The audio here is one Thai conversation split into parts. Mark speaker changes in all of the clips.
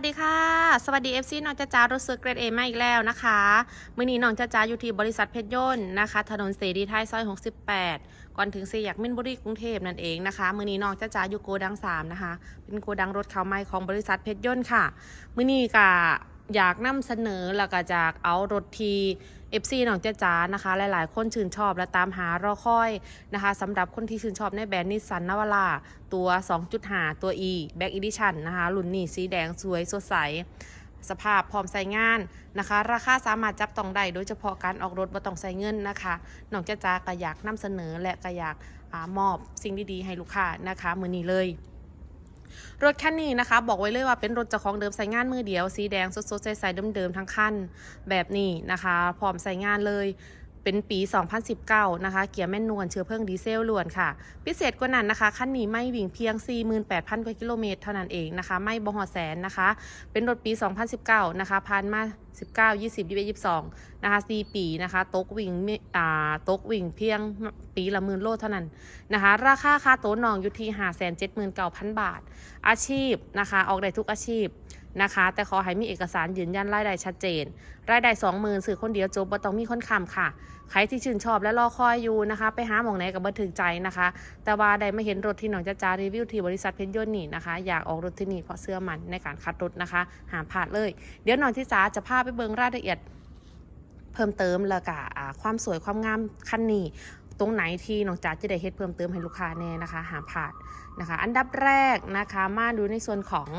Speaker 1: สวัสดีค่ะ สวัสดีเอฟซีน้องจ้าจ้ารถซื้อเกรดเอมาอีกแล้วนะคะมื่อนี้น้องจ้าจ้าอยู่ที่บริษัทเพชรยนต์นะคะ ถนนเสรีไทยซอย 68 ก่อนถึงสี่แยกมินบุรีกรุงเทพนั่นเองนะคะมื่อนี้น้องจ้าจ้าอยู่โกดัง 3 นะคะ เป็นโกดังรถเขาวไม้ของบริษัทเพชรยนต์ค่ะมื่อนี้ก็อยากนำเสนอแล้วก็จากเอารถที FC น้องเจ้าจ้านะคะ หลายๆ คนชื่นชอบและตามหารอคอยนะคะสำหรับคนที่ชื่นชอบในแบรนด์นิสสันนาวาราตัว 2.5 ตัว E Back Edition นะคะรุ่นนี้สีแดงสวยสดใสสภาพพร้อมใช้งานนะคะ ราคาสามารถจับต้องได้โดยเฉพาะการออกรถบ่ต้องใช้เงินนะคะน้องจ้าจ้าก็อยากนำเสนอและก็อยากอมอบสิ่งดีๆให้ลูกค้านะคะ มือนี้เลย รถคันนี้นะคะ บอกไว้เลยว่าเป็นรถเจ้าของเดิมใส่งานมือเดียว สีแดงสดๆใสๆเดิมๆทั้งคันแบบนี้นะคะพร้อมใส่งานเลย เป็นปี 2019 นะคะ เกียร์แม่นวลเชื้อเพลิงดีเซลล้วนค่ะ พิเศษกว่านั้นนะคะ คันนี้ไม่วิ่งเพียง 48,000 กว่ากิโลเมตรเท่านั้นเองนะคะ ไม่บ่หอแสนนะคะ เป็นรถปี 2019 นะคะผ่านมา 19 20 21 22 นะคะ 4 ปีนะคะ ตกวิ่งไม่อ่าตกวิ่งเพียงปีละหมื่นโลเท่านั้นนะคะ ราคาค่าโต๊ะนองอยู่ที่ 579,000 บาท อาชีพนะคะ ออกได้ทุกอาชีพ นะคะ แต่ขอให้มีเอกสารยืนยันรายได้ชัดเจน รายได้สองหมื่นสื่อคนเดียวจบบ่ต้องมีคนคำค่ะ ใครที่ชื่นชอบและรอคอยอยู่นะคะ ไปหาหมองไหนกับบันถึงใจนะคะ แต่ว่าได้มาเห็นรถที่น้องจ้าจารีวิวที่บริษัทเพชรยนนี่นะคะ อยากออกรถที่นี่เพราะเสื้อมันในการคัดรถนะคะหามพลาดเลย เดี๋ยวน้องที่จ๋าจะพาไปเบิงรายละเอียด เพิ่มเติมแล้วก็ความสวยความงามคันนี้ตรงไหนที่น้องจ๋าจะได้เฮ็ดเพิ่มเติมให้ลูกค้าแน่นะคะ หามพลาดนะคะ อันดับแรกนะคะ มาดูในส่วนของ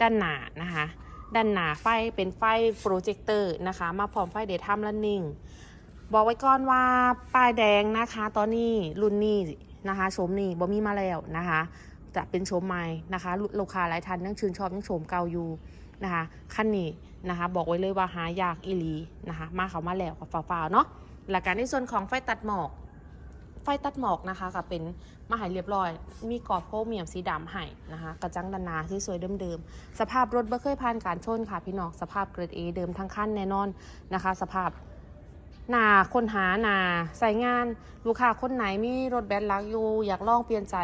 Speaker 1: ด้านหน้านะคะด้านหน้าไฟเป็นไฟโปรเจคเตอร์นะคะ มาพร้อมไฟเดทัมและนิ่งบอกไว้ก่อนว่าป้ายแดงนะคะ ตอนนี้รุ่นนี้นะคะโฉมนี้บ่มีมาแล้วนะคะ จะเป็นโฉมใหม่นะคะลูกค้าหลายท่านยังชื่นชอบยังโฉมเก่าอยู่นะคะขั้นนี้นะคะ บอกไว้เลยว่าหายากอีลีนะคะ มาเขามาแล้วกับฟ้าๆเนาะหลักการในส่วนของไฟตัดหมอก ไฟตัดหมอกนะคะก็เป็นมาหายเรียบร้อย มีกรอบโครเมียมสีดำให้นะคะ กระจังดันนาที่สวยเดิมๆ สภาพรถไม่เคยผ่านการชนค่ะพี่น้องสภาพเกรดเอเดิมทั้งคันแน่นอนนะคะ สภาพนาคนหานาใส่งาน ลูกค้าคนไหนมีรถแบนลักอยู่ อยากลองเปลี่ยนใจ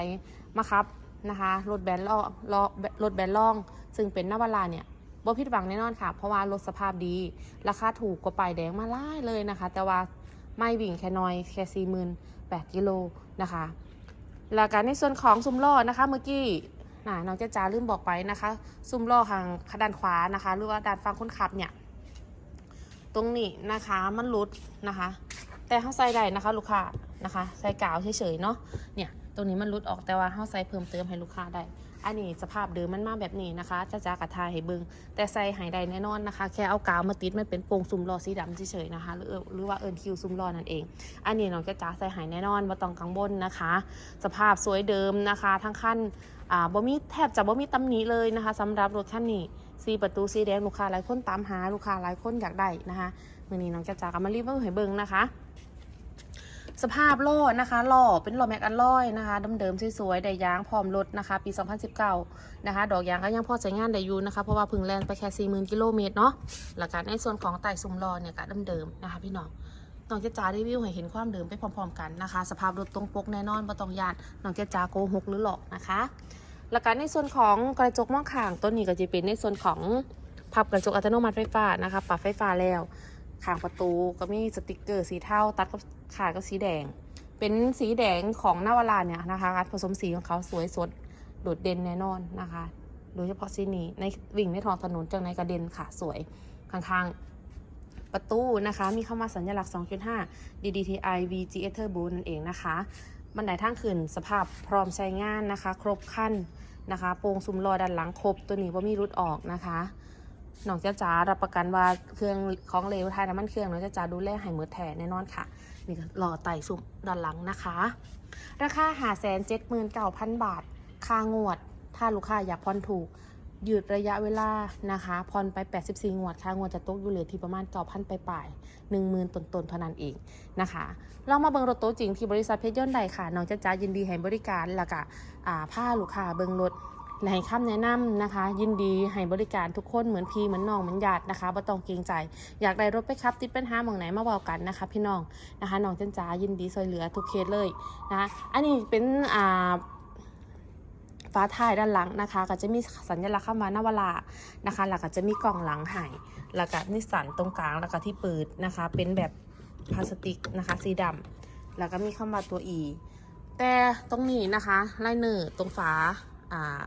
Speaker 1: มาครับนะคะรถแบนล่อล่อรถแบนล่อง ซึ่งเป็นนาวาราเนี่ยบ่ผิดหวังแน่นอนค่ะ เพราะว่ารถสภาพดี ราคาถูกกว่าป้ายแดงมาล่ายเลยนะคะ แต่ว่าไม่วิ่งแค่น้อยแค่สี่หมื่น แปดกิโลนะคะแล้วก็ในส่วนของซุ้มล้อนะคะเมื่อกี้น่ะน้องเจ้าจ๋าลืมบอกไปนะคะ ซุ้มล้อทางด้านขวานะคะ หรือว่าด้านฝั่งคนขับเนี่ย ตรงนี้นะคะมันรุดนะคะ แต่เขาใส่ได้นะคะ ลูกค้านะคะ ใส่กาวเฉยๆเนาะเนี่ยตรงนี้มันรุดออกแต่ว่าเขาใส่เพิ่มเติมให้ลูกค้าได้ อันนี้สภาพเดิมมันมาแบบนี้นะคะจ้าจ๋ากระทาให้เบิงแต่ใส่หายได้แน่นอนนะคะ แค่เอากาวมาติดมันเป็นโปร่งซุ้มล้อสีดำเฉยๆนะคะ หรือหรือว่าเอิญคิวซุ้มล้อนั่นเอง อันนี้น้องจ้าจ๋าใส่หายแน่นอนว่าตองกังวลนะคะ สภาพสวยเดิมนะคะ ทั้งขั้นอ่าบ่มีแทบจะบ่มีตำหนิเลยนะคะสำหรับรถคันนี้สีประตูสีแดงลูกค้าหลายคนตามหาลูกค้าหลายคนอยากได้นะคะมื่อนี้น้องจ้าจ๋าก็มารีวิวให้เบิ่งนะคะ สภาพล้อนะคะล้อเป็นล้อแม็กอัลลอยนะคะเดิมๆสวยๆได้ยางพร้อมรถนะคะ ปี 2019 นะคะ ดอกยางก็ยังพอใช้งานได้อยู่นะคะ เพราะว่าพึ่งแลนไปแค่ 40,000 กิโลเมตรเนาะหลักการในส่วนของไต่ซุ้มล้อเนี่ยก็เดิมๆนะคะ พี่น้องน้องเจจ้ารีวิวให้เห็นความเดิมไปพร้อมๆกันนะคะ สภาพรถตรงปกแน่นอนบ่ต้องยานน้องเจจ้าโกหกหรือหลอกนะคะหลักการในส่วนของกระจกมองข้างตัวนี้ก็จะเป็นในส่วนของพับกระจกอัตโนมัติไฟฟ้านะคะปรับไฟฟ้าแล้ว ข้างประตูก็มีสติกเกอร์สีเทาตัดกับขากับสีแดง เป็นสีแดงของนาวาราเนี่ยนะคะการผสมสีของเขาสวยสดโดดเด่นแน่นอนนะคะ โดยเฉพาะสีนี้ในวิ่งในท้องถนนจังในกระเด็นค่ะสวยข้างๆประตูนะคะ มีเข้ามาสัญลักษณ์ 2.5 DDTI VGS Turbo นั่นเองนะคะบันไดทางขึ้นสภาพพร้อมใช้งานนะคะ ครบขั้นนะคะโปร่งซุ้มล้อด้านหลังครบตัวนี้ว่ามีรุดออกนะคะ น้องเจ้าจ๋ารับประกันว่าเครื่องของเลวทายน้ำมันเครื่องน้องเจ้าจ๋าดูแลให้มือแท้แน่นอนค่ะ นี่ก็หล่อไต่ซุ้มด้านหลังนะคะ ราคาหาแสนเจ็ดหมื่นเก้าพันบาท ค่างวด ถ้าลูกค้าอยากผ่อนถูก ยืดระยะเวลานะคะผ่อนไป 84 งวด ค่างวดจะตกอยู่เหลือที่ประมาณ 9,000ไปปลายๆ10,000ต้นๆเท่านั้นเองนะคะ เรามาเบิงรถโต๊ะจริงที่บริษัทเพชรยนต์ใดค่ะน้องจ้าจ้ายินดีให้บริการแล้วก็ผ้าลูกค้าเบิงรถ ให้คำแนะนำนะคะ ยินดีให้บริการทุกคนเหมือนพี่เหมือนน้องเหมือนญาตินะคะบ่ต้องเกรงใจ อยากได้รถไปครับ ติดปัญหาหมองไหนมาบอกกันนะคะ พี่น้องนะคะน้องจ้าจ้ายินดีช่วยเหลือทุกเคสเลยนะคะอันนี้เป็นอ่าฟ้าท้ายด้านหลังนะคะ ก็จะมีสัญลักษณ์คำว่านาวารานะคะ แล้วก็จะมีกล่องหลังให้แล้วก็นิสสันตรงกลางแล้วก็ที่เปิดนะคะ เป็นแบบพลาสติกนะคะ สีดำแล้วก็มีคำว่าตัว E แต่ตรงนี้นะคะไลเนอร์ตรงฝาอ่า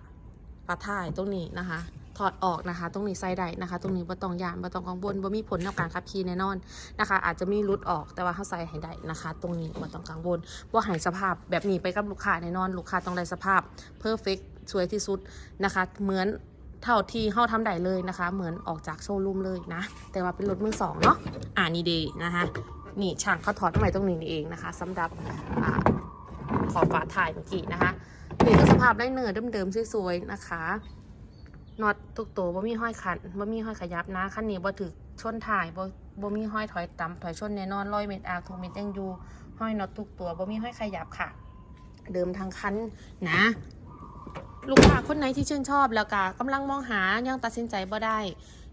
Speaker 1: ฝาท้ายตรงนี้นะคะ ถอดออกนะคะ ตรงนี้ใส่ได้นะคะ ตรงนี้บ่ต้องยานบ่ต้องกังวลบ่มีผลต่อการขับขี่แน่นอนนะคะ อาจจะมีรุดออกแต่ว่าเขาใส่ให้ได้นะคะ ตรงนี้บ่ต้องกังวลว่าหายสภาพแบบนี้ไปกับลูกค้าแน่นอน ลูกค้าต้องได้สภาพเพอร์เฟกสวยที่สุดนะคะ เหมือนเท่าที่เฮาทำได้เลยนะคะ เหมือนออกจากโชว์รูมเลยนะ แต่ว่าเป็นรถมือสองเนาะอ่านี่เดนะคะ นี่ช่างเขาถอดใหม่ตรงนี้เองนะคะสำหรับอขอบฝาถ่ายเมื่อกี้นะคะ นี่คือสภาพได้เนื้อเดิมๆสวยๆนะคะน็อตทุกตัวบ่มีห้อยขันบ่มีห้อยขยับนะคันนี้บ่ถึกชนถ่ายบ่บ่มีห้อยถอยต่ำถอยชนแน่นอนร้อยเมตรอาร์ทุกเมตรยังอยู่ห้อยน็อตทุกตัวบ่มีห้อยขยับค่ะ เดิมทางคันนะ ลูกค้าคนไหนที่ชื่นชอบแล้วก็กำลังมองหายังตัดสินใจบ่ได้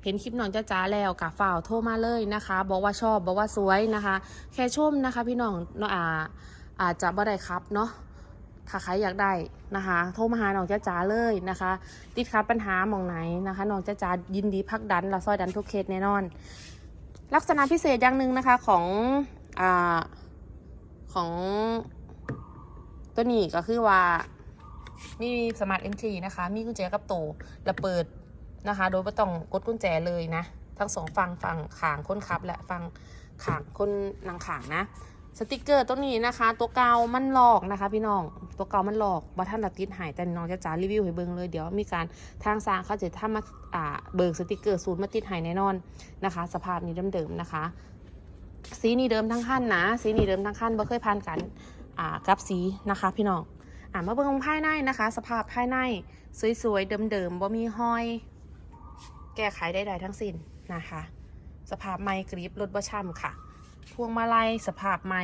Speaker 1: เห็นคลิปน้องจ้าจ๋าแล้วกับฝ่าวโทรมาเลยนะคะ บอกว่าชอบบอกว่าสวยนะคะ แค่ชมนะคะ พี่น้องเนาะอาอาจจะบ่ได้ครับเนาะ ถ้าใครอยากได้นะคะ โทรมาหาน้องจ้าจ๋าเลยนะคะ ติดขัดปัญหาหมองไหนนะคะน้องจ้าจ๋ายินดีพักดันเราซอยดันทุกเคสแน่นอน ลักษณะพิเศษอย่างหนึ่งนะคะของอ่าของตัวนี้ก็คือว่ามีสมาร์ทเอนทรีนะคะ มีกุญแจกับโตวและเปิดนะคะ โดยไม่ต้องกดกุญแจเลยนะ ทั้งสองฝั่งฝั่งขางคนขับและฝั่งขางคนนางขางนะ สติกเกอร์ตัวนี้นะคะ ตัวเกามันหลอกนะคะ พี่น้องตัวเกามันหลอกบัท่านละติดหายแต่น้องจะจ๋ารีวิวให้เบิ่งเลยเดี๋ยวมีการทางสางเขาจะทำมาอ่าเบิกสติกเกอร์ศูนย์มาติดหายแน่นอนนะคะ สภาพนี้เดิมๆนะคะ สีนี้เดิมทั้งขั้นนะสีนี้เดิมทั้งขั้นบ่เคยผ่านกันอ่ากับสีนะคะ พี่น้องอ่ามาเบิ่งภายในนะคะ สภาพภายในสวยๆเดิมๆบ่มีห้อย แก้ไขใดๆทั้งสิ้นนะคะ สภาพไมกรีบรถบ่ช่ำค่ะ พวงมาลัยสภาพไม้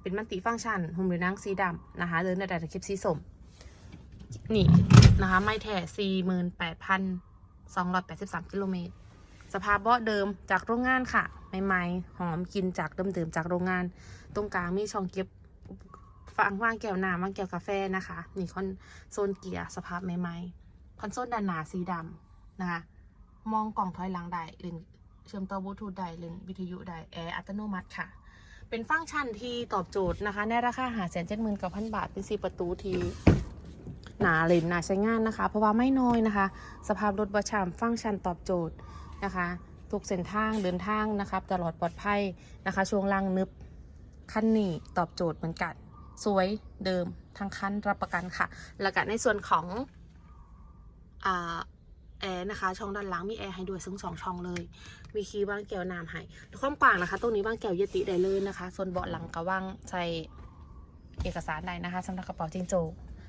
Speaker 1: เป็นมันติฟังก์ชันหุ่มหรือนังสีดำนะคะเดินได้แต่คลิปสีส้มนี่นะคะไม้แท้สี่หมื่นแปดพันสองร้อยแปดสิบสามกิโลเมตรสภาพเบาะเดิมจากโรงงานค่ะใหม่ๆหอมกลินจากเดิมๆจากโรงงาน ตรงกลางมีช่องเก็บฟังว่างแก้วน้ำว่างแก้วกาแฟนะคะนี่คอนโซนเกียร์สภาพใหม่ๆคอนโซลด้านหน้าสีดำนะคะมองกล่องถอยหลังได้เลน เชื่อมต่อบลูทูธได้เลนวิทยุได้แอร์อัตโนมัติค่ะ เป็นฟังก์ชันที่ตอบโจทย์นะคะ ในราคาหาแสนเจ็ดหมื่นกับพันบาทเป็นสีประตูที่หนาเลนหนาใช้งานนะคะ เพราะว่าไม่น้อยนะคะ สภาพรถบะชามฟังก์ชันตอบโจทย์นะคะทุกเส้นทางเดินทางนะครับตลอดปลอดภัยนะคะ ช่วงล่างนึบคันนี้ตอบโจทย์เหมือนกัน สวยเดิมทั้งคันรับประกันค่ะ แล้วก็ในส่วนของอ่า แอร์นะคะ ช่องด้านหลังมีแอร์ให้ด้วยซึ่งสองช่องเลย มีคีย์ว่างแก้วน้ำให้ความกว้างนะคะ ตรงนี้ว่างแก้วเยติได้เลยนะคะ ส่วนเบาะหลังก็ว่างใส่เอกสารได้นะคะสำหรับกระเป๋าจิงโจ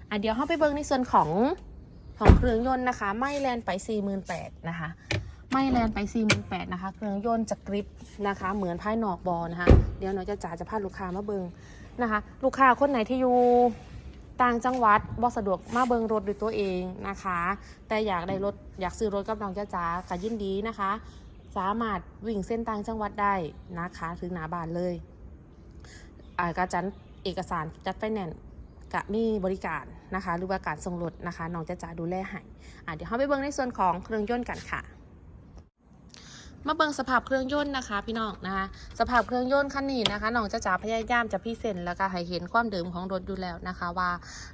Speaker 1: อะเดี๋ยวเข้าไปเบิ่งในส่วนของของเครื่องยนต์นะคะ ไม่แลนไป 48,000นะคะ ไม่แลนไป 48,000นะคะ เครื่องยนต์จะกริปนะคะ เหมือนภายนอกบอนะคะ เดี๋ยวหน้อยจะจ่าจะพาลูกค้ามาเบิงนะคะ ลูกค้าคนไหนที่อยู่ ต่างจังหวัดบ่สะดวกมาเบิงรถด้วยตัวเองนะคะ แต่อยากได้รถอยากซื้อรถกับน้องจ้าจ๋าก็ยินดีนะคะ สามารถวิ่งเส้นต่างจังหวัดได้นะคะถึงหนาบานเลยอ่าการจัดเอกสารจัดไฟแนนซ์กะมีบริการนะคะหรือว่าการส่งรถนะคะน้องจ้าจ๋าดูแลให้อะเดี๋ยวเราไปเบิงในส่วนของเครื่องยนต์กันค่ะ มาเบิ่งสภาพเครื่องยนต์นะคะ พี่น้องนะคะ สภาพเครื่องยนต์คันนี้นะคะน้องจะจ๋าพยายามจะพิเศษแล้วก็ให้เห็นความเดิมของรถอยู่แล้วนะคะ ว่า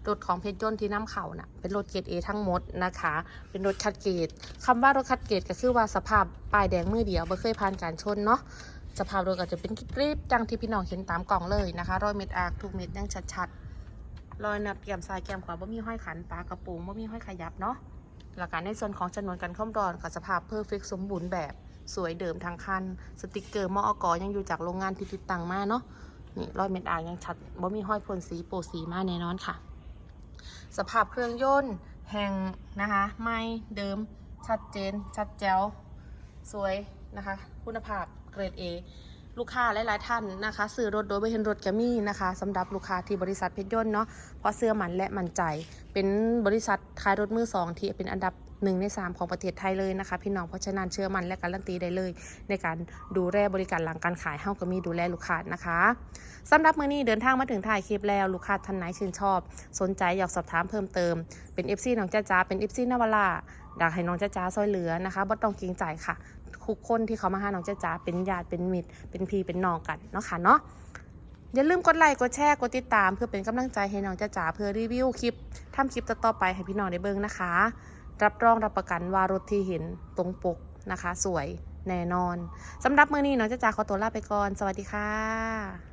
Speaker 1: รถของเพชรยนต์ที่นำเข้าน่ะเป็นรถเกรดเอทั้งหมดนะคะ เป็นรถคัดเกรดคำว่ารถคัดเกรดก็คือว่าสภาพป้ายแดงมือเดียวไม่เคยผ่านการชนเนาะสภาพรถก็จะเป็นกริบๆดังที่พี่น้องเห็นตามกล่องเลยนะคะรอยเม็ดอาร์ทุกเม็ดยังชัดๆรอยนับแก้มซ้ายแก้มขวาบ่มีห้อยขันปลากระปุงบ่มีห้อยขยับเนาะหลักการในส่วนของจำนวนการข้อมรอนกับสภาพเพอร์เฟกสมบูรณ์แบบ สวยเดิมทางคันสติกเกอร์มอกยังอยู่จากโรงงานที่ติดตั้งมาเนาะนี่รอยเม็ดอ่างยังชัดบ่มีห้อยพ่นสีโปรสีมาแน่นอนค่ะ สภาพเครื่องยนต์แห่งนะคะไม่เดิมชัดเจน ชัดแจ๋วสวยนะคะ คุณภาพเกรด A ลูกค้าหลาย ๆ ท่านนะคะซื้อรถโดยไม่เห็นรถแกมี่นะคะสำหรับลูกค้าที่บริษัทเพชรยนต์เนาะเพราะเสื้อมันและมั่นใจ เป็นบริษัทขายรถมือสองที่เป็นอันดับ หนึ่งในสามของประเทศไทยเลยนะคะ พี่น้องเพราะฉะนั้นเชื่อมั่นและการันตีได้เลย ในการดูแลบริการหลังการขายเฮาก็มีดูแลลูกค้านะคะสำหรับมื้อนี้เดินทางมาถึงถ่ายคลิปแล้วลูกค้าท่านไหนชื่นชอบ สนใจอยากสอบถามเพิ่มเติมเป็น FC น้องจ้าจ้าเป็น FC นวลาอยากให้น้องจ้าจ้าซอยเหลือนะคะบ่ต้องเกรงใจค่ะทุกคนที่เขามาหาน้องจ้าจ้าเป็นญาติเป็นมิตรเป็นพี่เป็นน้องกันเนาะค่ะเนาะอย่าลืมกดไลค์กดแชร์กดติดตาม เพื่อเป็นกำลังใจให้น้องจ้าจ๋าเพื่อรีวิวคลิปทำคลิปต่อๆไปให้พี่น้องได้เบิ่งนะคะ รับรองรับประกันว่ารถที่เห็นตรงปกนะคะ สวยแน่นอนสำหรับมือนี้น้องจ้าจ๋าขอตัวลาไปก่อน สวัสดีค่ะ